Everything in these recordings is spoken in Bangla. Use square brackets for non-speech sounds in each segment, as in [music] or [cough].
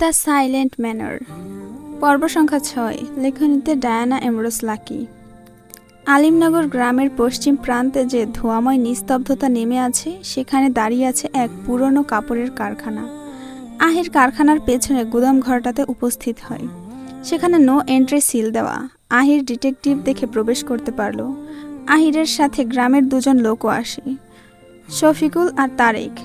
The silent manor. পর্ব সংখ্যা ছয়, লেখনীতে ডায়ানা এমরোস লাকি আলিমনগর গ্রামের পশ্চিম প্রান্তে যে ধোয়াময় নিস্তব্ধতা নেমে আছে, সেখানে দাঁড়িয়ে আছে এক পুরনো কাপড়ের কারখানা। আহির কারখানার পেছনে গুদাম ঘরটাতে উপস্থিত হয়। সেখানে নো এন্ট্রি সিল দেওয়া। আহির ডিটেকটিভ দেখে প্রবেশ করতে পারল। আহিরের সাথে গ্রামের দুজন লোকও আসে। শফিকুল আর তারেক।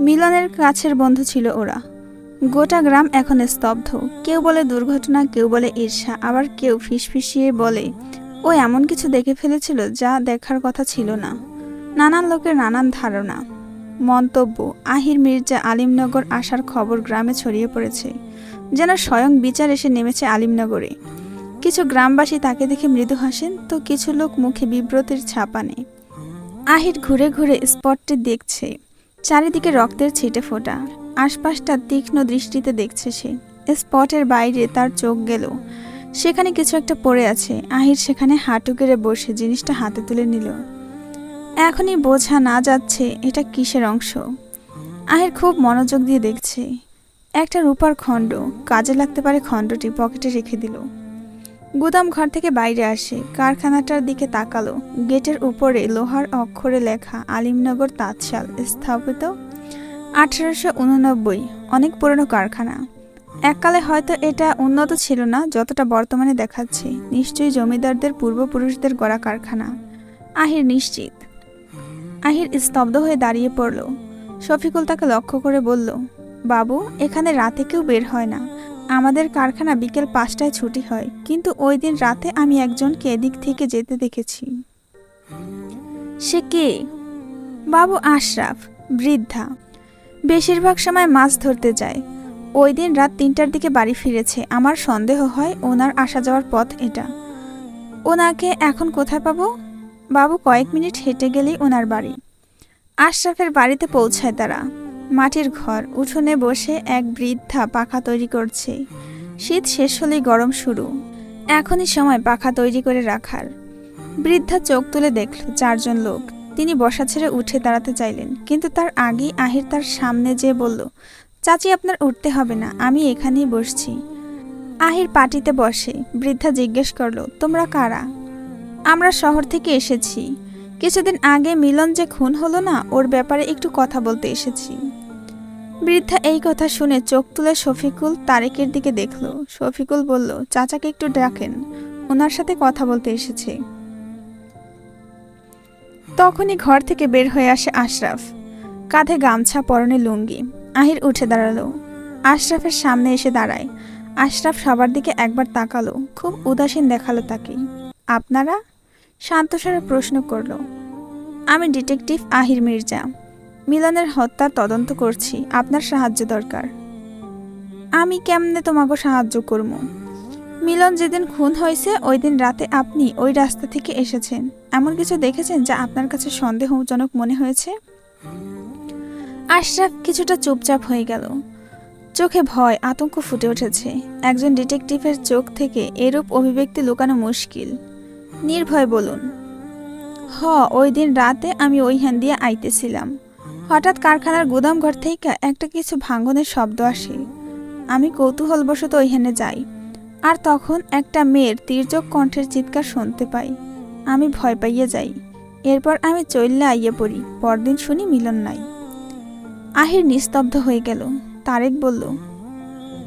মিলনের কাছের বন্ধু ছিল ওরা। গোটা গ্রাম এখন স্তব্ধ। কেউ বলে দুর্ঘটনা, কেউ বলে ঈর্ষা, আবার কেউ ফিসফিসিয়ে বলে, ও এমন কিছু দেখে ফেলেছিল যা দেখার কথা ছিল না। নানান লোকের নানান ধারণা, মন্তব্য, আহির মির্জা আলিমনগর আসার খবর গ্রামে ছড়িয়ে পড়েছে। যেন স্বয়ং বিচার এসে নেমেছে আলিমনগরে। কিছু গ্রামবাসী তাকে দেখে মৃদু হাসেন, তো কিছু লোক মুখে বিব্রতের ছাপা নেই আহির ঘুরে ঘুরে স্পটটি দেখছে। চারিদিকে রক্তের ছিটে ফোটা। আশপাশটা তীক্ষ্ণ দৃষ্টিতে দেখছে সে। স্পটের বাইরে তার চোখ গেল। সেখানে কিছু একটা পড়ে আছে। আহির সেখানে হাঁটু কেড়ে বসে জিনিসটা হাতে তুলে নিল। এখনই বোঝা না যাচ্ছে এটা কিসের অংশ। আহির খুব মনোযোগ দিয়ে দেখছে। একটা রূপার খণ্ড। কাজে লাগতে পারে খণ্ডটি পকেটে রেখে দিল। গুদাম ঘর থেকে বাইরে আসে। কারখানাটার দিকে তাকালো। গেটের উপরে লোহার অক্ষরে লেখা আলিমনগর তাঁতশাল। স্থাপিত আঠারোশো উননব্বই, অনেক পুরনো কারখানা। এককালে হয়তো এটা উন্নত ছিল না, যতটা বর্তমানে দেখাচ্ছে। নিশ্চয়ই জমিদারদের, পূর্বপুরুষদের গড়া কারখানা। আহির নিশ্চিত। আহির স্তব্ধ হয়ে দাঁড়িয়ে পড়ল। শফিকুল তাকে লক্ষ্য করে বলল, বাবু, এখানে রাতে কেউ বের হয় না। আমাদের কারখানা বিকেল পাঁচটায় ছুটি হয়, কিন্তু ওই দিন রাতে আমি একজনকে এদিক থেকে যেতে দেখেছি। সে কে? বাবু আশরাফ, বৃদ্ধা। বেশিরভাগ সময় মাছ ধরতে যায়। ওই দিন রাত তিনটার দিকে বাড়ি ফিরেছে। আমার সন্দেহ হয় ওনার আসা যাওয়ার পথ এটা। ওনাকে এখন কোথায় পাবো? বাবু কয়েক মিনিট হেঁটে গেলেই ওনার বাড়ি। আশরাফের বাড়িতে পৌঁছায় তারা। মাটির ঘর, উঠোনে বসে এক বৃদ্ধা পাখা তৈরি করছে। শীত শেষ হলেই গরম শুরু। এখনই সময় পাখা তৈরি করে রাখার। বৃদ্ধা চোখ তুলে দেখল চারজন লোক। তিনি বসা ছেড়ে উঠে দাঁড়াতে চাইলেন, কিন্তু তার আগেই আহির তার সামনে যেয়ে বলল, চাচি, আপনার উঠতে হবে না, আমি এখানেই বসছি। আহির পাটিতে বসে বৃদ্ধা জিজ্ঞেস করল, তোমরা কারা? আমরা শহর থেকে এসেছি। কিছুদিন আগে মিলন যে খুন হলো না, ওর ব্যাপারে একটু কথা বলতে এসেছি। বৃদ্ধা এই কথা শুনে চোখ তুলে শফিকুল তারেকের দিকে দেখল। শফিকুল বলল, চাচাকে একটু ডাকেন, ওনার সাথে কথা বলতে এসেছে। তখনই ঘর থেকে বের হয়ে আসে আশরাফ। কাঁধে গামছা, পরনে লুঙ্গি। আহির উঠে দাঁড়াল। আশরাফের সামনে এসে দাঁড়ায়। আশরাফ সবার দিকে একবার তাকালো। খুব উদাসীন দেখাল তাকে। আপনারা? শান্তস্বরে প্রশ্ন করল। আমি ডিটেকটিভ আহির মির্জা। মিলনের হত্যার তদন্ত করছি। আপনার সাহায্য দরকার। আমি কেমনে তোমাকে সাহায্য করব? মিলন যেদিন খুন হয়েছে ওই দিন রাতে আপনি ওই রাস্তা থেকে এসেছেন। এমন কিছু দেখেছেন যা আপনার কাছে সন্দেহজনক মনে হয়েছে? আশরাফ কিছুটা চুপচাপ হয়ে গেল। চোখে ভয়, আতঙ্ক ফুটে উঠেছে। একজন ডিটেকটিভের চোখ থেকে এরূপ অভিব্যক্তি লুকানো মুশকিল। নির্ভয় বলুন, হ ওই দিন রাতে আমি ওই ওইখান দিয়ে আইতেছিলাম। হঠাৎ কারখানার গুদাম ঘর থেকে একটা কিছু ভাঙনের শব্দ আসে। আমি কৌতূহলবশত ওই ওইখানে যাই। আর তখন একটা মেয়ের তীর্যক কণ্ঠের চিৎকার শুনতে পাই। আমি ভয় পাইয়ে যাই। এরপর আমি চললে আইয়ে পড়ি, পরদিন শুনি মিলন নাই। আহির নিস্তব্ধ হয়ে গেল। তারেক বলল,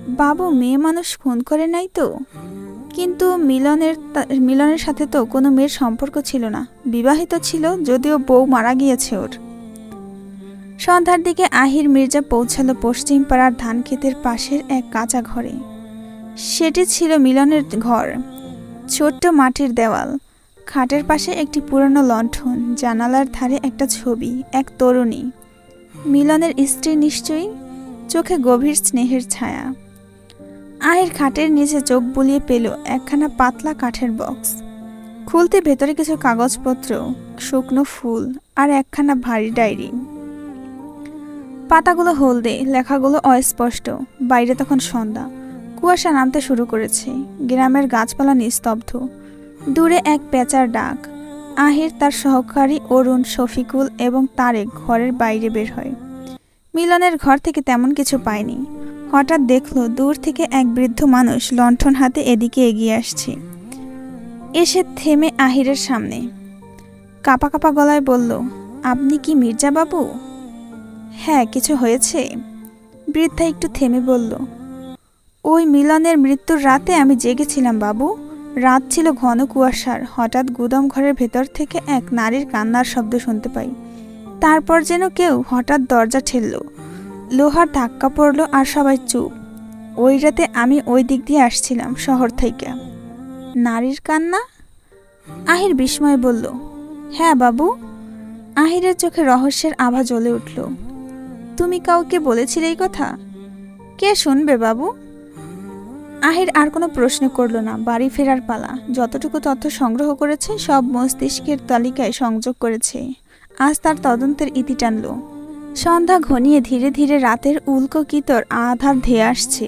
বাবু, মেয়ে মানুষ খুন করে নাই তো? কিন্তু মিলনের মিলনের সাথে তো কোনো মেয়ের সম্পর্ক ছিল না। বিবাহিত ছিল, যদিও বউ মারা গিয়েছে ওর। সন্ধ্যার দিকে আহির মির্জা পৌঁছালো পশ্চিম পাড়ার ধান ক্ষেতের পাশের এক কাঁচা ঘরে। সেটি ছিল মিলনের ঘর, ছোট্ট মাটির দেওয়াল, খাটের পাশে একটি পুরনো লণ্ঠন, জানালার ধারে একটা ছবি, এক তরুণী। মিলনের স্ত্রী নিশ্চয়ই চোখে গভীর স্নেহের ছায়া। আহির খাটের নিচে চোখ বুলিয়ে পেল একখানা পাতলা কাঠের বক্স। খুলতে ভেতরে কিছু কাগজপত্র, শুকনো ফুল আর একখানা ভারী ডায়েরি। পাতাগুলো হলদে, লেখাগুলো অস্পষ্ট, বাইরে তখন সন্ধ্যা। কুয়াশা নামতে শুরু করেছে। গ্রামের গাছপালা নিস্তব্ধ। দূরে এক পেঁচার ডাক। আহির তার সহকারী অরুণ, শফিকুল এবং তারেক ঘরের বাইরে বের হয়। মিলনের ঘর থেকে তেমন কিছু পায়নি। হঠাৎ দেখল দূর থেকে এক বৃদ্ধ মানুষ লণ্ঠন হাতে এদিকে এগিয়ে আসছে। এসে থেমে আহিরের সামনে। কাপা কাপা গলায় বলল, আপনি কি মির্জা বাবু হ্যাঁ কিছু হয়েছে। বৃদ্ধা একটু থেমে বলল ওই মিলনের মৃত্যুর রাতে আমি জেগেছিলাম, বাবু। রাত ছিল ঘন কুয়াশার। হঠাৎ গুদাম ঘরের ভেতর থেকে এক নারীর কান্নার শব্দ শুনতে পাই। তারপর যেন কেউ হঠাৎ দরজা ঠেললো। লোহার ধাক্কা পড়ল আর সবাই চুপ। ওই রাতে আমি ওই দিক দিয়ে আসছিলাম শহর থেকে। নারীর কান্না? আহির বিস্ময়ে বলল হ্যাঁ বাবু। আহিরের চোখে রহস্যের আভা জ্বলে উঠল। তুমি কাউকে বলেছিলে এই কথা? কে শুনবে, বাবু? আহির আর কোনো প্রশ্ন করল না, বাড়ি ফেরার পালা। যতটুকু তথ্য সংগ্রহ করেছে, সব মস্তিষ্কের তালিকায় সংযোগ করেছে। আজ তার তদন্তের ইতি টানল। সন্ধ্যা ঘনিয়ে ধীরে ধীরে রাতের উল্কো কিতর আধার ধেয়ে আসছে।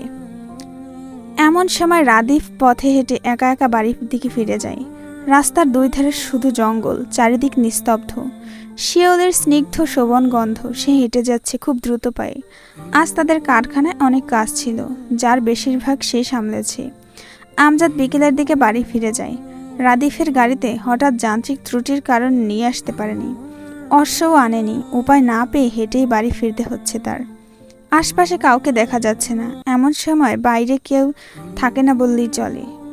এমন সময় রাদিফ পথে হেঁটে একা একা বাড়ির দিকে ফিরে যায়। রাস্তার দুই ধারে শুধু জঙ্গল, চারিদিক নিস্তব্ধ। শিওলের স্নিগ্ধ শোভন গন্ধ, সে হেঁটে যাচ্ছে খুব দ্রুত পায়ে। আজ তাদের কারখানায় অনেক কাজ ছিল, যার বেশিরভাগ সে সামলেছে। আমজাদ বিকেলের দিকে বাড়ি ফিরে যায়। রাদিফের গাড়িতে হঠাৎ যান্ত্রিক ত্রুটির কারণ নিয়ে আসতে পারেনি। অশ্বও আনেনি, উপায় না পেয়ে হেঁটেই বাড়ি ফিরতে হচ্ছে তার। আশপাশে কাউকে দেখা যাচ্ছে না, এমন সময় বাইরে কেউ থাকে না বললেই চলে।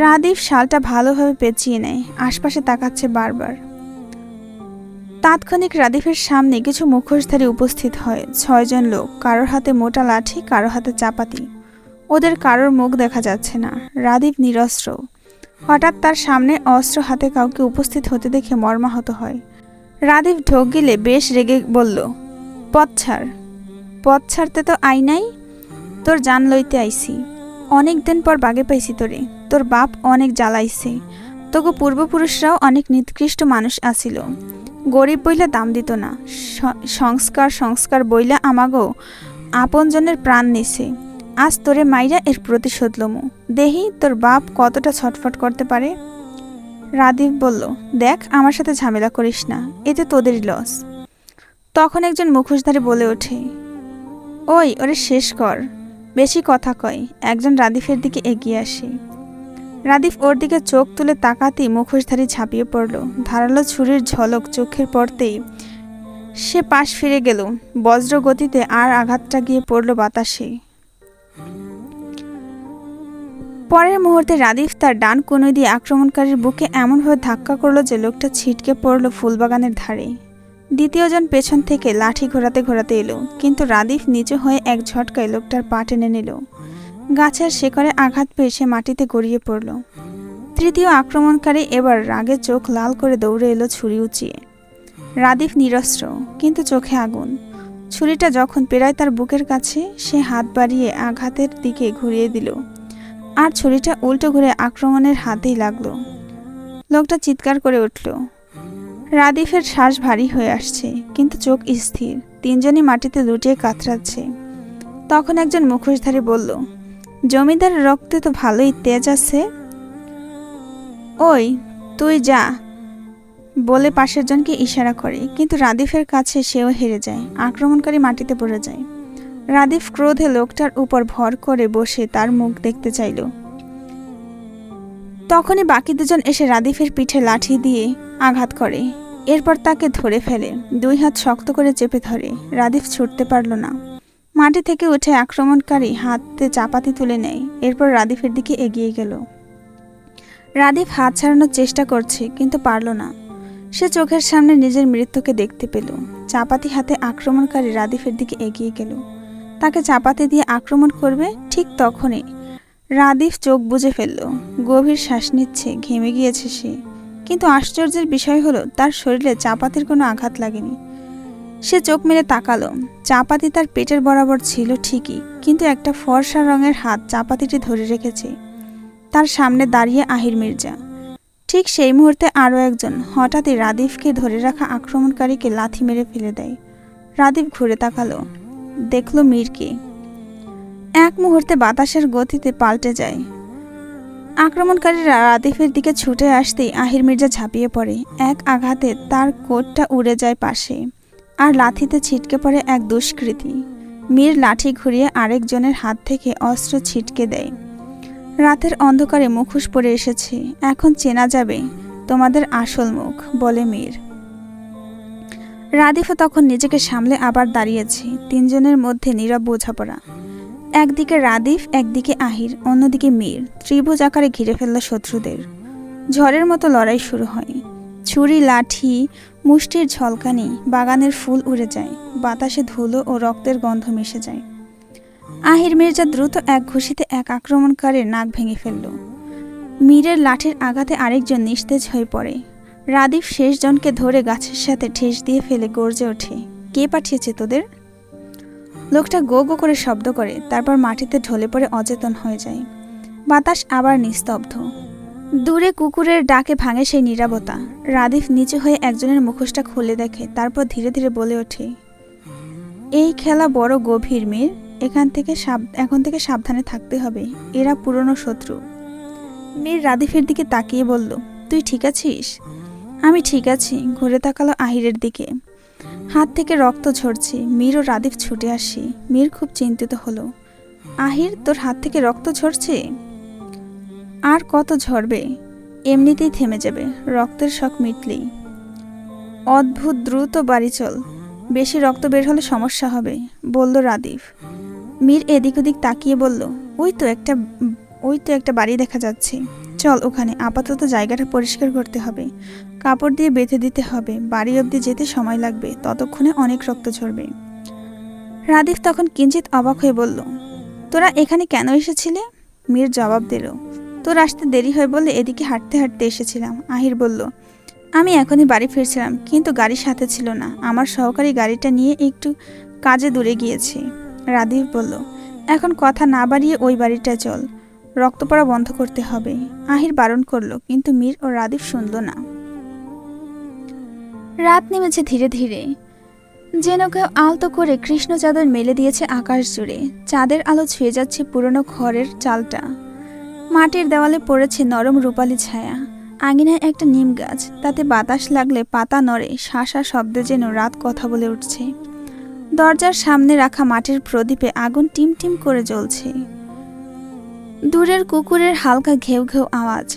রাদীপ শালটা ভালোভাবে পেঁচিয়ে নেয়, আশপাশে তাকাচ্ছে বারবার। তাৎক্ষণিক রাদীফের সামনে কিছু মুখোশধারী উপস্থিত হয়, ছয়জন লোক, কারোর হাতে মোটা লাঠি, কারোর হাতে চাপাতি। ওদের কারোর মুখ দেখা যাচ্ছে না। রাদীপ নিরস্ত্র। হঠাৎ তার সামনে অস্ত্র হাতে কাউকে উপস্থিত হতে দেখে মর্মাহত হয়। রাদীপ ঢোক গিলে বেশ রেগে বলল, পথ ছাড়। পথ ছাড়তে তো আই নাই, তোর জান লইতে আইছি অনেক দিন পর বাগে পাইছি তোরে। তোর বাপ অনেক জ্বালাইছে। তোকে পূর্বপুরুষরাও অনেক নিকৃষ্ট মানুষ আসিল গরিব বইলা দাম দিত না। সংস্কার সংস্কার বইলা আমাগো আপনজনের প্রাণ নিছে। আজ তোরে মাইরা এর প্রতিশোধ লমু। দেহি, তোর বাপ কতটা ছটফট করতে পারে? রাদীপ বলল, দেখ, আমার সাথে ঝামেলা করিস না। এতে তোদেরই লস। তখন একজন মুখোশধারী বলে ওঠে, ওই, ওরে শেষ কর। বেশি কথা কয়। একজন রাদিফের দিকে এগিয়ে আসে। রাদিফ ওর দিকে চোখ তুলে তাকাতেই মুখোশধারী ঝাঁপিয়ে পড়ল। ধারালো ছুরির ঝলক চোখের পড়তেই সে পাশ ফিরে গেল। বজ্র গতিতে আর আঘাতটা গিয়ে পড়ল বাতাসে। পরের মুহূর্তে রাদিফ তার ডান কোণে দিয়ে আক্রমণকারীর বুকে এমনভাবে ধাক্কা করল যে লোকটা ছিটকে পড়ল ফুলবাগানের ধারে। দ্বিতীয়জন পেছন থেকে লাঠি ঘোরাতে ঘোরাতে এলো, কিন্তু রাদিফ নিচু হয়ে এক ঝটকায় লোকটার পা টেনে নিল। গাছের শেকড়ে আঘাত পেয়ে সে মাটিতে গড়িয়ে পড়ল। তৃতীয় আক্রমণকারী এবার রাগে চোখ লাল করে দৌড়ে এলো ছুরি উঁচিয়ে। রাদিফ নিরস্ত্র, কিন্তু চোখে আগুন। ছুরিটা যখন পেরায় তার বুকের কাছে, সে হাত বাড়িয়ে আঘাতের দিকে ঘুরিয়ে দিল। আর ছুরিটা উল্টো ঘুরে আক্রমণের হাতেই লাগল। লোকটা চিৎকার করে উঠল। রাদিফের শ্বাস ভারী হয়ে আসছে, কিন্তু চোখ স্থির। তিনজনই মাটিতে লুটিয়ে কাতরাচ্ছে। তখন একজন মুখোশধারী বলল জমিদার রক্তে তো ভালোই তেজ আছে। ওই, তুই যা। বলে পাশের জনকে ইশারা করে, কিন্তু রাদিফের কাছে সেও হেরে যায়, আক্রমণকারী মাটিতে পড়ে যায়। রাদিফ ক্রোধে লোকটার উপর ভর করে বসে তার মুখ দেখতে চাইল। তখনই বাকি দুজন এসে রাদিফের পিঠে লাঠি দিয়ে আঘাত করে। এরপর তাকে ধরে ফেলে, দুই হাত শক্ত করে চেপে ধরে। রাদিফ ছুটতে পারল না। মাটি থেকে উঠে আক্রমণকারী হাতে চাপাতি তুলে নেয়। এরপর রাদিফের দিকে এগিয়ে গেল। রাদিফ হাত ছাড়ানোর চেষ্টা করছে, কিন্তু পারল না। সে চোখের সামনে নিজের মৃত্যুকে দেখতে পেল। চাপাতি হাতে আক্রমণকারী রাদিফের দিকে এগিয়ে গেল। তাকে চাপাতি দিয়ে আক্রমণ করবে ঠিক তখনই। রাদিফ চোখ বুজে ফেলল। গভীর শ্বাস নিচ্ছে, ঘেমে গিয়েছে সে। কিন্তু আশ্চর্যের বিষয় হলো, তার শরীরে চাপাতির কোনো আঘাত লাগেনি। সে চোখ মেলে তাকালো। চাপাতি তার পেটের বরাবর ছিল ঠিকই, কিন্তু একটা ফর্সা রঙের হাত চাপাতিটি ধরে রেখেছে। তার সামনে দাঁড়িয়ে আহির মির্জা। ঠিক সেই মুহূর্তে আরও একজন, হঠাৎই রাদিফকে ধরে রাখা আক্রমণকারীকে লাথি মেরে ফেলে দেয়। রাদিফ ঘুরে তাকালো, দেখল মীরকে। এক মুহূর্তে বাতাসের গতিতে পাল্টে যায়। আক্রমণকারীরা রাদিফের দিকে ছুটে আসতেই আহির মির্জা ঝাঁপিয়ে পড়ে। এক আঘাতে তার কোটটা উড়ে যায় পাশে। আর লাথিতে ছিটকে পড়ে এক দুষ্কৃতী। মীর লাঠি ঘুরিয়ে আরেকজনের হাত থেকে অস্ত্র ছিটকে দেয়। রাতের অন্ধকারে মুখোশ পরে এসেছে, এখন চেনা যাবে, তোমাদের আসল মুখ, বলে মীর। রাদিফও তখন নিজেকে সামলে আবার দাঁড়িয়েছে, তিনজনের মধ্যে নীরব বোঝাপড়া। একদিকে রাদিফ, একদিকে আহির, অন্যদিকে মীর, ত্রিভুজ আকারে ঘিরে ফেলল শত্রুদের। ঝড়ের মতো লড়াই শুরু হয়। ছুরি, লাঠি মুষ্টির ঝলকানি বাগানের ফুল উড়ে যায়, বাতাসে ধুলো ও রক্তের গন্ধ মিশে যায়। আহির মির্জা দ্রুত এক ঘুষিতে এক আক্রমণকারীর নাক ভেঙে ফেলল। মীরের লাঠির আঘাতে আরেকজন নিস্তেজ হয়ে পড়ে। রাদীপ শেষজনকে ধরে গাছের সাথে ঠেস দিয়ে ফেলে গর্জে ওঠে, কে পাঠিয়েছে তোদের? লোকটা গো গো করে শব্দ করে, তারপর মাটিতে ঢলে পড়ে অচেতন হয়ে যায়। বাতাস আবার নিস্তব্ধ। দূরে কুকুরের ডাকে ভাঙে সেই নীরবতা। রাদিফ নিচু হয়ে একজনের মুখোশটা খুলে দেখে, তারপর ধীরে ধীরে বলে ওঠে, এই খেলা বড় গভীর মেয়ের এখান থেকে এখন থেকে সাবধানে থাকতে হবে। এরা পুরনো শত্রু। মীর রাদিফের দিকে তাকিয়ে বলল, তুই ঠিক আছিস? আমি ঠিক আছি। ঘুরে তাকালো আহিরের দিকে। হাত থেকে রক্ত ঝরছে, মীর ও রাদিফ ছুটে আসি। মীর খুব চিন্তিত হলো, আহির, তোর হাত থেকে রক্ত ঝরছে? আর কত ঝরবে? এমনিতেই থেমে যাবে, রক্তের শখ মিটলেই। অদ্ভুত, দ্রুত বাড়ি চল। বেশি রক্ত বের হলে সমস্যা হবে, বলল রাদিফ মীর এদিক ওদিক তাকিয়ে বলল, ওই তো একটা, ওই তো একটা বাড়ি দেখা যাচ্ছে। চল ওখানে, আপাতত জায়গাটা পরিষ্কার করতে হবে। কাপড় দিয়ে বেঁধে দিতে হবে, বাড়ি অবধি যেতে সময় লাগবে, ততক্ষণে অনেক রক্ত ঝরবে। রাদিফ তখন কিঞ্চিত অবাক হয়ে বলল, তোরা এখানে কেন এসেছিলে? মীর জবাব দিল তোর আসতে দেরি হয় বলে এদিকে হাঁটতে হাঁটতে এসেছিলাম। আহির বলল, আমি এখনই বাড়ি ফিরছিলাম, কিন্তু গাড়ি সাথে ছিল না। আমার সহকারী গাড়িটা নিয়ে একটু কাজে দূরে গিয়েছে। রাদীপ বলল, এখন কথা না বাড়িয়ে ওই বাড়িটা চল। রক্ত পড়া বন্ধ করতে হবে। আহির বারণ করল, কিন্তু মীর ও রাদীপ শুনল না। রাত নেমেছে ধীরে ধীরে। যেন কেউ আলতো করে কৃষ্ণ চাদর মেলে দিয়েছে আকাশ জুড়ে। চাঁদের আলো ছুঁয়ে যাচ্ছে পুরনো ঘরের চালটা। মাটির দেওয়ালে পড়েছে নরম রূপালি ছায়া। আঙিনায় একটা নিম গাছ, তাতে বাতাস লাগলে পাতা নড়ে, শাঁসা শব্দে যেন রাত কথা বলে উঠছে। দরজার সামনে রাখা মাটির প্রদীপে আগুন টিম টিম করে জ্বলছে। দূরের কুকুরের হালকা ঘেউ ঘেউ আওয়াজ,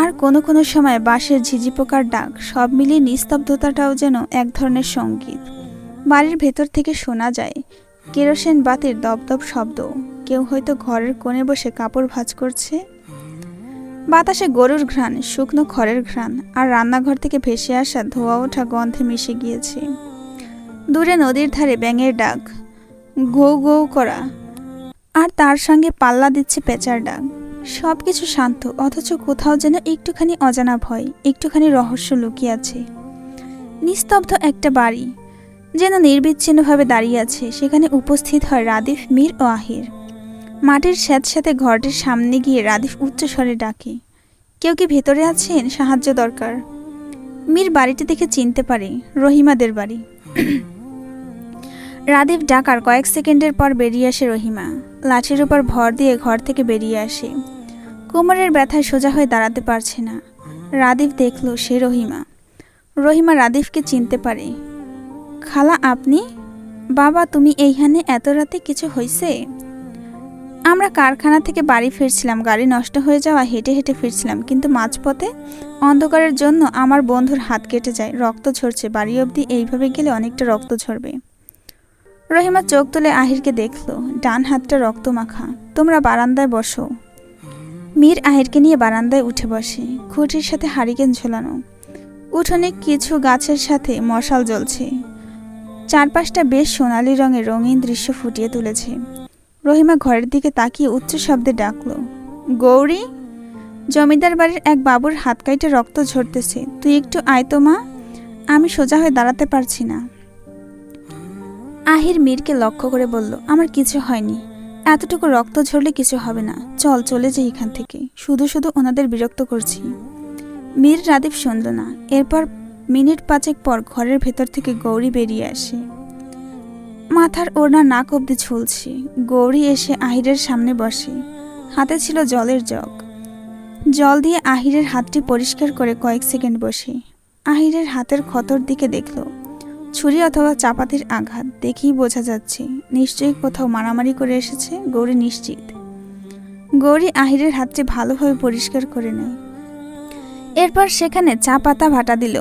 আর কোনো কোনো সময় বাঁশের ঝিঝি পোকার ডাক, সব মিলিয়ে নিস্তব্ধতাটাও যেন এক ধরনের সংগীত। বাড়ির ভেতর থেকে শোনা যায়, কেরোসিন বাতির দপদপ শব্দ। কেউ হয়তো ঘরের কোণে বসে কাপড় ভাঁজ করছে। বাতাসে গরুর ঘ্রাণ, শুকনো খড়ের ঘ্রাণ, আর রান্নাঘর থেকে ভেসে আসা ধোয়া ওঠা গন্ধে মিশে গিয়েছে। দূরে নদীর ধারে ব্যাঙের ডাক গৌ গৌ করা। আর তার সঙ্গে পাল্লা দিচ্ছে পেঁচার ডাক। সব কিছু শান্ত, অথচ কোথাও যেন একটুখানি অজানা ভয়, একটুখানি রহস্য লুকিয়ে আছে। নিস্তব্ধ একটা বাড়ি, যেন নির্বিচ্ছিন্নভাবে দাঁড়িয়ে আছে, সেখানে উপস্থিত হয় রাদিফ, মীর ও আহির। মাটির স্যাঁতস্যাঁতে ঘরটির সামনে গিয়ে রাদিফ উচ্চস্বরে ডাকে, কেউ কি ভেতরে আছেন? সাহায্য দরকার। মীর বাড়িটি দেখে চিনতে পারে, রহিমাদের বাড়ি। [clears throat] রাদীপ ডাকার কয়েক সেকেন্ডের পর বেরিয়ে আসে রহিমা। লাঠির উপর ভর দিয়ে ঘর থেকে বেরিয়ে আসে। কোমরের ব্যথায় সোজা হয়ে দাঁড়াতে পারছে না। রাদীপ দেখল সে রহিমা। রহিমা রাদীপকে চিনতে পারে। খালা, আপনি? বাবা, তুমি এইখানে এত রাতে কিছু হয়েছে আমরা কারখানা থেকে বাড়ি ফিরছিলাম, গাড়ি নষ্ট হয়ে যাওয়া, হেঁটে হেঁটে ফিরছিলাম, কিন্তু মাঝপথে অন্ধকারের জন্য আমার বন্ধুর হাত কেটে যায়, রক্ত ঝরছে, বাড়ি অবধি এইভাবে গেলে অনেকটা রক্ত ঝরবে। রহিমা চোখ তুলে আহিরকে দেখল, ডান হাতটা রক্ত মাখা তোমরা বারান্দায় বসো। মীর আহিরকে নিয়ে বারান্দায় উঠে বসে, খুঁটির সাথে হারিকেন ঝোলানো। উঠোনে কিছু গাছের সাথে মশাল জ্বলছে। চারপাশটা বেশ সোনালি রঙের রঙিন দৃশ্য ফুটিয়ে তুলেছে। রহিমা ঘরের দিকে তাকিয়ে উচ্চ শব্দে ডাকল, গৌরী, জমিদার বাড়ির এক বাবুর হাত কাইটে রক্ত ঝরতেছে, তুই একটু আয় তো মা, আমি সোজা হয়ে দাঁড়াতে পারছি না। আহির মীরকে লক্ষ্য করে বলল, আমার কিছু হয়নি, এতটুকু রক্ত ঝরলে কিছু হবে না, চল চলে যাই এখান থেকে, শুধু শুধু ওনাদের বিরক্ত করছি। মীর রাদীপ শুনল না, এরপর মিনিট পাঁচেক পর ঘরের ভেতর থেকে গৌরী বেরিয়ে আসে। মাথার ওড়না নাক অব্দি ঝুলছি। গৌরী এসে আহিরের সামনে বসে। হাতে ছিল জলের জগ। জল দিয়ে আহিরের হাতটি পরিষ্কার করে কয়েক সেকেন্ড বসে। আহিরের হাতের ক্ষতর দিকে দেখল, ছুরি অথবা চাপাতির আঘাত দেখেই বোঝা যাচ্ছে, নিশ্চয়ই কোথাও মারামারি করে এসেছে, গৌরী নিশ্চিত। গৌরী আহিরের হাতটি ভালোভাবে পরিষ্কার করে নেয়। এরপর সেখানে চা পাতা ভাটা দিল।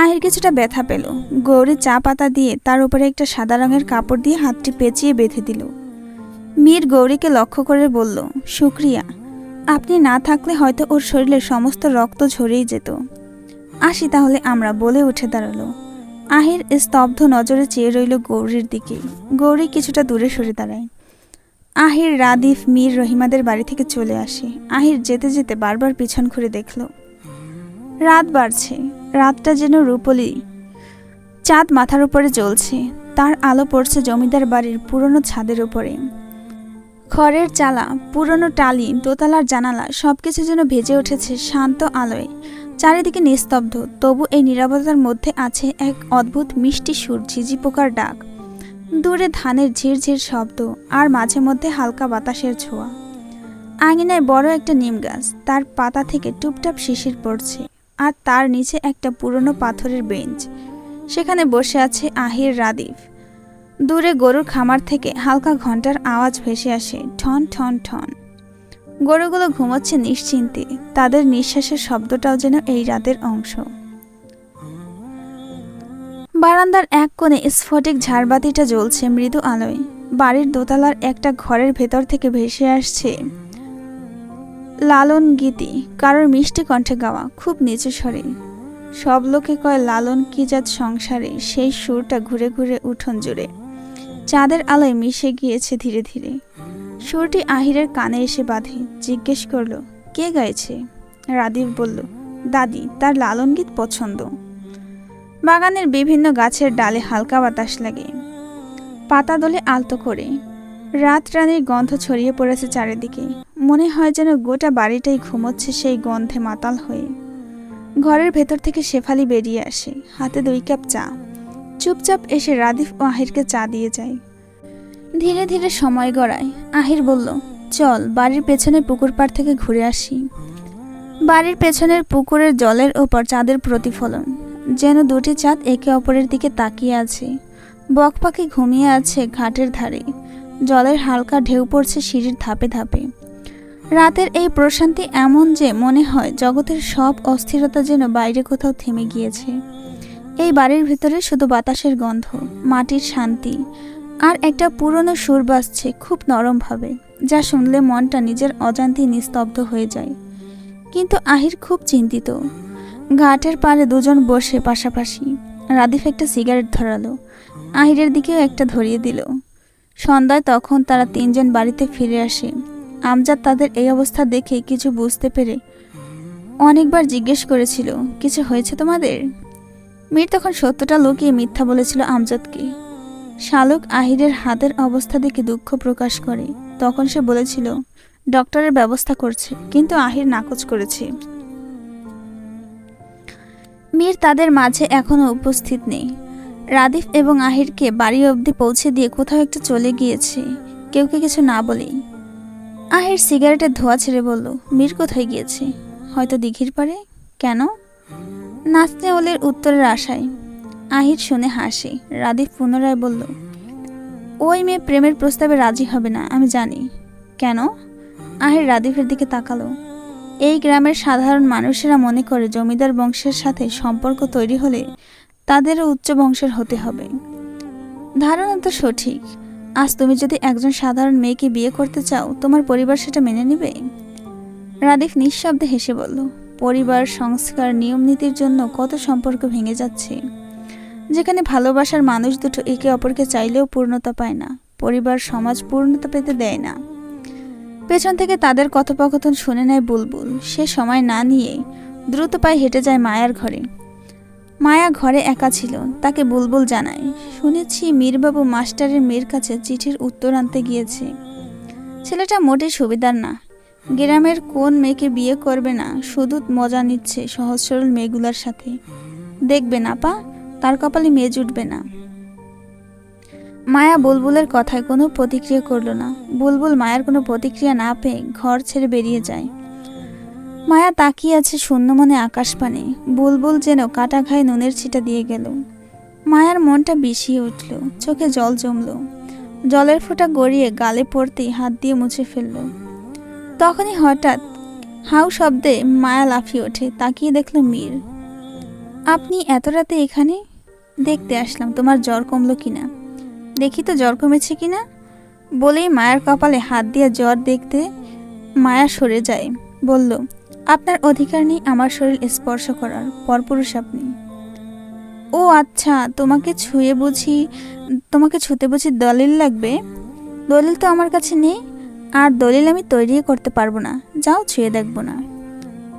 আহির কিছুটা ব্যথা পেল। গৌরী চা পাতা দিয়ে তার উপরে একটা সাদা রঙের কাপড় দিয়ে হাতটি পেঁচিয়ে বেঁধে দিল। মীর গৌরীকে লক্ষ্য করে বলল, শুক্রিয়া। আপনি না থাকলে হয়তো ওর শরীরের সমস্ত রক্ত ঝরেই যেত। আসি তাহলে আমরা বলে উঠে দাঁড়াল। আহির স্তব্ধ নজরে চেয়ে রইল গৌরীর দিকে। গৌরী কিছুটা দূরে সরে দাঁড়ায়। আহির রাদিফ, মীর, রহিমাদের বাড়ি থেকে চলে আসে। আহির যেতে যেতে বারবার পিছন ঘুরে দেখল। রাত বাড়ছে, রাতটা যেন রূপলি। চাঁদ মাথার উপরে জ্বলছে, তার আলো পড়ছে জমিদার বাড়ির পুরনো ছাদের উপরে। খড়ের চালা, পুরনো টালি, দোতলার জানালা, সবকিছু যেন ভেজে উঠেছে শান্ত আলোয়। চারিদিকে নিস্তব্ধ, তবু এই নীরবতার মধ্যে আছে এক অদ্ভুত মিষ্টি সুর, ঝিঝি পোকার ডাক। দূরে ধানের ঝিরঝির শব্দ, আর মাঝে মধ্যে হালকা বাতাসের ছোঁয়া। আঙিনায় বড় একটা নিম গাছ, তার পাতা থেকে টুপটাপ শিশির পড়ছে। আর তার নিচে একটা পুরনো পাথরের বেঞ্চ। সেখানে বসে আছে আহির রাদিফ দূরে গরুর খামার থেকে হালকা ঘণ্টার আওয়াজ ভেসে আসে, ঠন ঠন ঠন। গরুগুলো ঘুমোচ্ছে নিশ্চিন্তে। তাদের নিঃশ্বাসের শব্দটাও যেন এই রাতের অংশ। বারান্দার এক কোণে স্ফটিক ঝাড়বাতিটা জ্বলছে মৃদু আলোয়। বাড়ির দোতলার একটা ঘরের ভেতর থেকে ভেসে আসছে লালন গীতি। কারোর মিষ্টি কণ্ঠে গাওয়া, খুব নিচু স্বরে সব লোকে কয়, লালন কি জাত সংসারে, সেই সুরটা ঘুরে ঘুরে উঠোন জুড়ে। চাঁদের আলোয় মিশে গিয়েছে ধীরে ধীরে। সুরটি আহিরের কানে এসে বাঁধে, জিজ্ঞেস করল, কে গাইছে? রাদীপ বলল, দাদি, তার লালন গীত পছন্দ। বাগানের বিভিন্ন গাছের ডালে হালকা বাতাস লাগে। পাতা দলে আলতো করে। রাত রানীর গন্ধ ছড়িয়ে পড়েছে চারিদিকে। মনে হয় যেন গোটা বাড়িটাই ঘুমোচ্ছে সেই গন্ধে মাতাল হয়ে। ঘরের ভেতর থেকে শেফালি বেরিয়ে আসে, হাতে দুই কাপ চা। চুপচাপ এসে রাদিফ ও আহিরকে চা দিয়ে যায়। ধীরে ধীরে সময় গড়ায়। আহির বলল, চল, বাড়ির পেছনে পুকুর পাড় থেকে ঘুরে আসি। বাড়ির পেছনের পুকুরের জলের ওপর চাঁদের প্রতিফলন। যেন দুটি চাঁদ একে অপরের দিকে তাকিয়ে আছে। বক পাখি ঘুমিয়ে আছে ঘাটের ধারে। জলের হালকা ঢেউ পড়ছে সিঁড়ির ধাপে ধাপে। রাতের এই প্রশান্তি এমন যে মনে হয় জগতের সব অস্থিরতা যেন বাইরে কোথাও থেমে গিয়েছে। এই বাড়ির ভিতরে শুধু বাতাসের গন্ধ, মাটির শান্তি আর একটা পুরনো সুর বাজছে খুব নরমভাবে, যা শুনলে মনটা নিজের অজান্তি নিস্তব্ধ হয়ে যায়। কিন্তু আহির খুব চিন্তিত। ঘাটের পাড়ে দুজন বসে পাশাপাশি। রাদিফ একটা সিগারেট ধরালো, আহিরের দিকেও একটা ধরিয়ে দিল। সন্ধ্যায় তখন তারা তিনজন বাড়িতে ফিরে আসে। আমজাদ তাদের এই অবস্থা দেখে কিছু বুঝতে পেরে অনেকবার জিজ্ঞেস করেছিল, কিছু হয়েছে তোমাদের? মীর তখন সত্যটা লুকিয়ে মিথ্যা বলেছিল আমজাদকে। শালুক আহিরের হাতের অবস্থা দেখে দুঃখ প্রকাশ করে। তখন সে বলেছিল, ডক্টরের ব্যবস্থা করছে, কিন্তু আহির নাকচ করেছে। মীর তাদের মাঝে এখনও উপস্থিত নেই। রাদিফ এবং আহিরকে বাড়ি অবধি পৌঁছে দিয়ে কোথাও একটা চলে গিয়েছে। কেউকে কিছু না বলেই আহির সিগারেটের ধোয়া ছেড়ে বলল, মীর কোথায় গিয়েছে? হয়তো দিঘির পারে কেন? নাচতে ওলের উত্তরের আশায় আহির শুনে হাসে। রাদিফ পুনরায় বলল, ওই মেয়ে প্রেমের প্রস্তাবে রাজি হবে না, আমি জানি। কেন? আহির রাদিফের দিকে তাকালো। এই গ্রামের সাধারণ মানুষেরা মনে করে জমিদার বংশের সাথে সম্পর্ক তৈরি হলে তাদেরও উচ্চ বংশের হতে হবে। ধারণা তো সঠিক আজ তুমি যদি একজন সাধারণ মেয়েকে বিয়ে করতে চাও, তোমার পরিবার সেটা মেনে নেবে? রাদিফ নিঃশব্দে হেসে বলল, পরিবার, সংস্কার, নিয়ম নীতির জন্য কত সম্পর্ক ভেঙে যাচ্ছে। যেখানে ভালোবাসার মানুষ দুটো একে অপরকে চাইলেও পূর্ণতা পায় না, পরিবার সমাজ পূর্ণতা পেতে দেয় না। পেছন থেকে তাদের কথোপকথন শুনে নেয় বুলবুল। সে সময় না নিয়ে দ্রুত পায়ে হেঁটে যায় মায়ার ঘরে। মায়া ঘরে একা ছিল, তাকে বুলবুল জানায়। শুনেছি মীরবাবু মাস্টারের মেয়ের কাছে চিঠির উত্তর আনতে গিয়েছে। ছেলেটা মোটেই সুবিধার না। গ্রামের কোন মেয়েকে বিয়ে করবে না শুধু মজা নিচ্ছে সহজ সরল মেয়েগুলার সাথে। দেখবে না পা, তার কপালে মেয়ে জুটবে না। মায়া বুলবুলের কথায় কোনো প্রতিক্রিয়া করল না। বুলবুল মায়ের কোনো প্রতিক্রিয়া না পেয়ে ঘর ছেড়ে বেরিয়ে যায়। মায়া তাকিয়ে আছে শূন্য মনে আকাশ পানে বুলবুল যেন কাটা ঘায়ে নুনের ছিটা দিয়ে গেল। মায়ার মনটা বিষিয়ে উঠল, চোখে জল জমল। জলের ফোঁটা গড়িয়ে গালে পড়তেই হাত দিয়ে মুছে ফেলল। তখনই হঠাৎ হাউ শব্দে মায়া লাফিয়ে ওঠে, তাকিয়ে দেখল মীর। আপনি এত রাতে এখানে? দেখতে আসলাম, তোমার জ্বর কমলো কিনা? দেখি তো জ্বর কমেছে কিনা? বলেই মায়ের কপালে হাত দিয়ে জ্বর দেখতে মায়া সরে যায়। বলল আপনার অধিকার নেই আমার শরীর স্পর্শ করার, পরপুরুষ আপনি। ও আচ্ছা তোমাকে ছুঁয়ে বুঝি, তোমাকে ছুতে বুঝি দলিল লাগবে? দলিল তো আমার কাছে নেই, আর দলিল আমি তৈরিও করতে পারব না, যাও ছুঁয়ে দেখব না।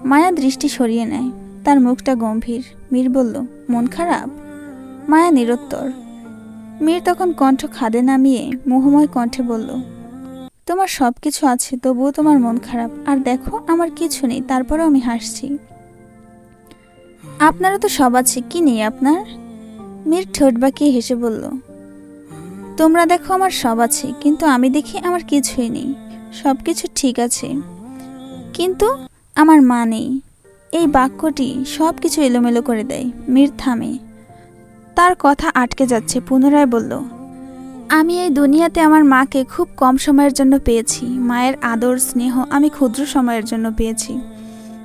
মায়া দৃষ্টি সরিয়ে নেয়, তার মুখটা গম্ভীর। মীর বলল, মন খারাপ? মায়া নিরুত্তর। মীর তখন কণ্ঠ খাদে নামিয়ে মোহময় কণ্ঠে বলল তোমার সব কিছু আছে, তবুও তোমার মন খারাপ। আর দেখো, আমার কিছু নেই, তারপরেও আমি হাসছি। আপনারও তো সব আছে, কি নেই আপনার? মীর ঠোঁট বাঁকিয়ে হেসে বলল, তোমরা দেখো, আমার সব আছে, কিন্তু আমি দেখি আমার কিছুই নেই। সব কিছু ঠিক আছে, কিন্তু আমার মা নেই। এই বাক্যটি সব কিছু এলোমেলো করে দেয়। মীর থামে। তার কথা আটকে যাচ্ছে, পুনরায় বলল আমি এই দুনিয়াতে আমার মাকে খুব কম সময়ের জন্য পেয়েছি। মায়ের আদর, স্নেহ আমি ক্ষুদ্র সময়ের জন্য পেয়েছি।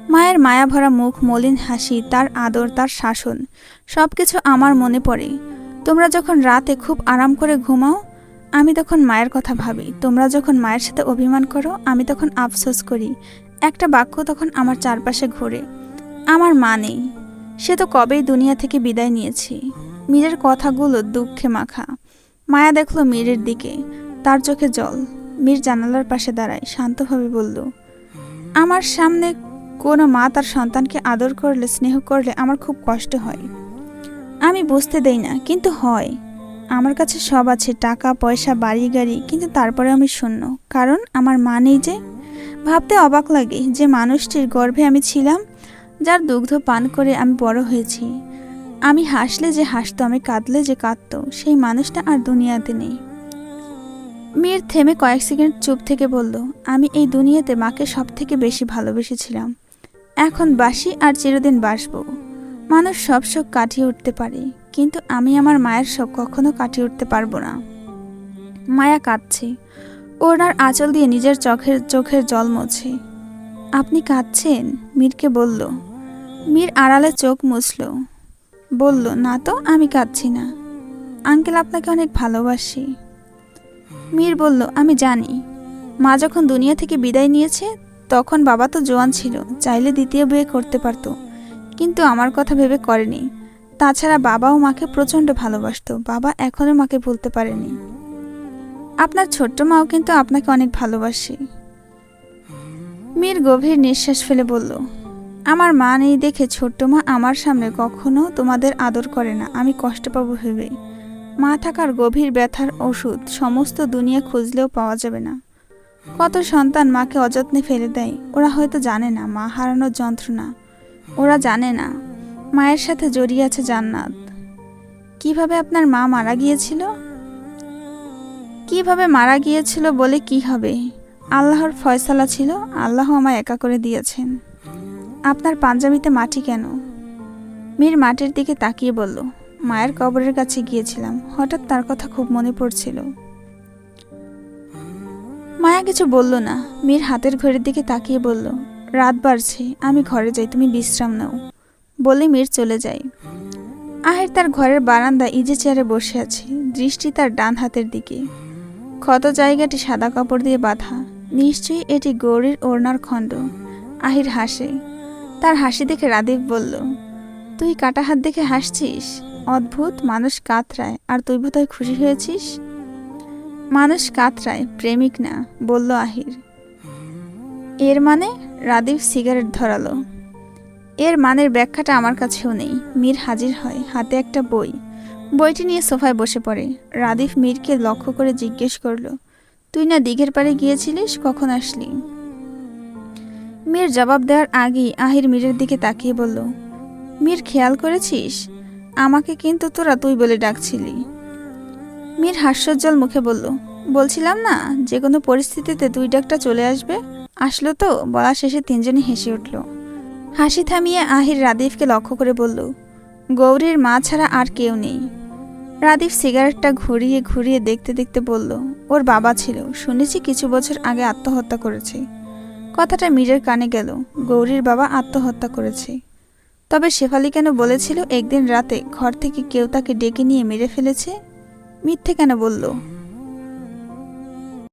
মায়ের মায়া ভরা মুখ, মলিন হাসি, তার আদর, তার শাসন সব কিছু আমার মনে পড়ে। তোমরা যখন রাতে খুব আরাম করে ঘুমাও, আমি তখন মায়ের কথা ভাবি। তোমরা যখন মায়ের সাথে অভিমান করো, আমি তখন আফসোস করি। একটা বাক্য তখন আমার চারপাশে ঘোরে। আমার মা নেই। সে তো কবেই দুনিয়া থেকে বিদায় নিয়েছি। মীরের কথাগুলো দুঃখে মাখা। মায়া দেখল মীরের দিকে। তার চোখে জল। মীর জানালার পাশে দাঁড়ায়, শান্তভাবে বলল, আমার সামনে কোনো মা তার সন্তানকে আদর করলে, স্নেহ করলে আমার খুব কষ্ট হয়। আমি বুঝতে দেই না, কিন্তু হয়। আমার কাছে সব আছে, টাকা, পয়সা, বাড়ি, গাড়ি, কিন্তু তারপরে আমি শূন্য। কারণ আমার মা নেই যে। ভাবতে অবাক লাগে যে মানুষটির গর্ভে আমি ছিলাম, যার দুগ্ধ পান করে আমি বড় হয়েছি। আমি হাসলে যে হাসতো, আমি কাঁদলে যে কাঁদতো, সেই মানুষটা আর দুনিয়াতে নেই। মীর থেমে কয়েক সেকেন্ড চুপ থেকে বলল, আমি এই দুনিয়াতে মাকে সব থেকে বেশি ভালোবেসেছিলাম। এখন বাসি আর চিরদিন বাসব। মানুষ সব শোক কাটিয়ে উঠতে পারে, কিন্তু আমি আমার মায়ের শোক কখনো কাটিয়ে উঠতে পারব না। মায়া কাঁদছে। ওনার আঁচল দিয়ে নিজের চোখের চোখের জল মোছে। আপনি কাঁদছেন? মীরকে বলল। মীর আড়ালে চোখ মুছল। বলল, না তো, আমি কাঁদছি না। আঙ্কেল আপনাকে অনেক ভালোবাসি। মীর বলল, আমি জানি। মা যখন দুনিয়া থেকে বিদায় নিয়েছে, তখন বাবা তো জোয়ান ছিল, চাইলে দ্বিতীয় বিয়ে করতে পারতো। কিন্তু আমার কথা ভেবে করেনি। তাছাড়া বাবাও মাকে প্রচণ্ড ভালোবাসতো। বাবা এখনও মাকে ভুলতে পারেনি। আপনার ছোট্ট মাও কিন্তু আপনাকে অনেক ভালোবাসে। মীর গভীর নিঃশ্বাস ফেলে বলল আমার মা নেই দেখে ছোট্ট মা আমার সামনে কখনো তোমাদের আদর করে না, আমি কষ্ট পাবো ভেবে মা থাকার গভীর ব্যথার ওষুধ, সমস্ত দুনিয়া খুঁজলেও পাওয়া যাবে না। কত সন্তান মাকে অযত্নে ফেলে দেয়, ওরা হয়তো জানে না, মা হারানোর যন্ত্রণা। ওরা জানে না, মায়ের সাথে জড়িয়ে আছে জান্নাত। কীভাবে আপনার মা মারা গিয়েছিল? কীভাবে মারা গিয়েছিল বলে কি হবে? আল্লাহর ফয়সালা ছিল, আল্লাহ আমায় একা করে দিয়েছেন। আপনার পাঞ্জাবিতে মাটি কেন? মীর মাটির দিকে তাকিয়ে বলল, মায়ের কবরের কাছে গিয়েছিলাম, হঠাৎ তার কথা খুব মনে পড়ছিল। মায়া কিছু বলল না, মীর হাতের ঘড়ির দিকে তাকিয়ে বলল, রাত বাড়ছে, আমি ঘরে যাই, তুমি বিশ্রাম নাও। বলে মীর চলে যায়। আহের তার ঘরের বারান্দা ইজে চেয়ারে বসে আছে, দৃষ্টি তার ডান হাতের দিকে। ক্ষত জায়গাটি সাদা কাপড় দিয়ে বাঁধা, নিশ্চয়ই এটি গৌরীর ওড়নার খণ্ড। আহির হাসে তার হাসি দেখে রাদীপ বলল, তুই কাটা হাত দেখে হাসছিস? অদ্ভুত, মানুষ কাতরায়। আর তুই বোধহয় খুশি হয়েছিস? মানুষ কাতরায়, প্রেমিক না, বলল আহির। এর মানে? রাদীপ সিগারেট ধরালো। এর মানের ব্যাখ্যাটা আমার কাছেও নেই। মীর হাজির হয়, হাতে একটা বই। বইটি নিয়ে সোফায় বসে পড়ে। রাদিফ মীরকে লক্ষ্য করে জিজ্ঞেস করল, তুই না দিঘের পাড়ে গিয়েছিলিস? কখন আসলি? মীর জবাব দেওয়ার আগেই আহির মীরের দিকে তাকিয়ে বলল, মীর, খেয়াল করেছিস? আমাকে কিন্তু তোরা তুই বলে ডাকছিলি। মীর হাস্যোজ্জ্বল মুখে বলল, বলছিলাম না, যে কোনো পরিস্থিতিতে দুই ডাকটা চলে আসবে? আসলো তো, বলা শেষে তিনজনই হেসে উঠল। হাসি থামিয়ে আহির রাদিফকে লক্ষ্য করে বলল, গৌরীর মা ছাড়া আর কেউ নেই। রাদীপ সিগারেটটা ঘুরিয়ে ঘুরিয়ে দেখতে দেখতে বলল, ওর বাবা ছিল, শুনেছি কিছু বছর আগে আত্মহত্যা করেছে। কথাটা মীরের কানে গেল। গৌরীর বাবা আত্মহত্যা করেছে। তবে শেফালি কেন বলেছিল, একদিন রাতে ঘর থেকে কেউ তাকে ডেকে নিয়ে মেরে ফেলেছে? মিথ্যে কেন বলল?